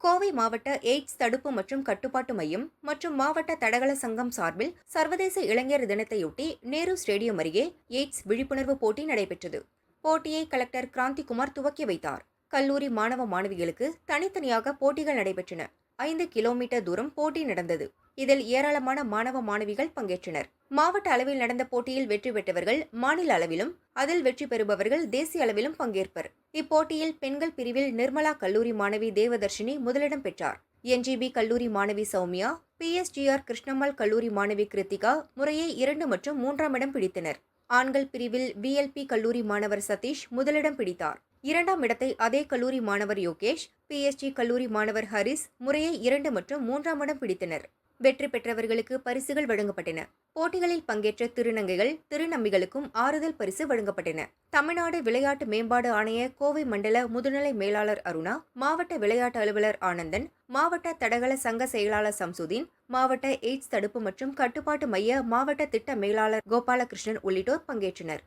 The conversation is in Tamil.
கோவை மாவட்ட எய்ட்ஸ் தடுப்பு மற்றும் கட்டுப்பாட்டு மையம் மற்றும் மாவட்ட தடகள சங்கம் சார்பில் சர்வதேச இளைஞர் தினத்தையொட்டி நேரு ஸ்டேடியம் அருகே எய்ட்ஸ் விழிப்புணர்வு போட்டி நடைபெற்றது. போட்டியை கலெக்டர் கிராந்திகுமார் துவக்கி வைத்தார். கல்லூரி மாணவ மாணவிகளுக்கு தனித்தனியாக போட்டிகள் நடைபெற்றன. ஐந்து கிலோமீட்டர் தூரம் போட்டி நடந்தது. இதில் ஏராளமான மாணவ மாணவிகள் பங்கேற்றனர். மாவட்ட அளவில் நடந்த போட்டியில் வெற்றி பெற்றவர்கள் மாநில அளவிலும் அதில் வெற்றி பெறுபவர்கள் தேசிய அளவிலும் பங்கேற்பர். இப்போட்டியில் பெண்கள் பிரிவில் நிர்மலா கல்லூரி மாணவி தேவதர்ஷினி முதலிடம் பெற்றார். என்ஜிபி கல்லூரி மாணவி சௌமியா பிஎஸ்டிஆர் கிருஷ்ணம்மாள் கல்லூரி மாணவி கிருத்திகா முறையே இரண்டு மற்றும் மூன்றாம் இடம் பிடித்தனர். ஆண்கள் பிரிவில் விஎல்பி கல்லூரி மாணவர் சதீஷ் முதலிடம் பிடித்தார். இரண்டாம் இடத்தை அதே கல்லூரி மாணவர் யோகேஷ் பிஎஸ்ஜி கல்லூரி மாணவர் ஹரிஸ் முறையே இரண்டு மற்றும் மூன்றாம் இடம் பிடித்தனர். வெற்றி பெற்றவர்களுக்கு பரிசுகள் வழங்கப்பட்டன. போட்டிகளில் பங்கேற்ற திருநங்கைகள் திருநம்பிகளுக்கும் ஆறுதல் பரிசு வழங்கப்பட்டன. தமிழ்நாடு விளையாட்டு மேம்பாடு ஆணைய கோவை மண்டல முதுநிலை மேலாளர் அருணா மாவட்ட விளையாட்டு அலுவலர் ஆனந்தன் மாவட்ட தடகள சங்க செயலாளர் சம்சுதீன் மாவட்ட எய்ட்ஸ் தடுப்பு மற்றும் கட்டுப்பாட்டு மைய மாவட்ட திட்ட மேலாளர் கோபாலகிருஷ்ணன் உள்ளிட்டோர் பங்கேற்றனர்.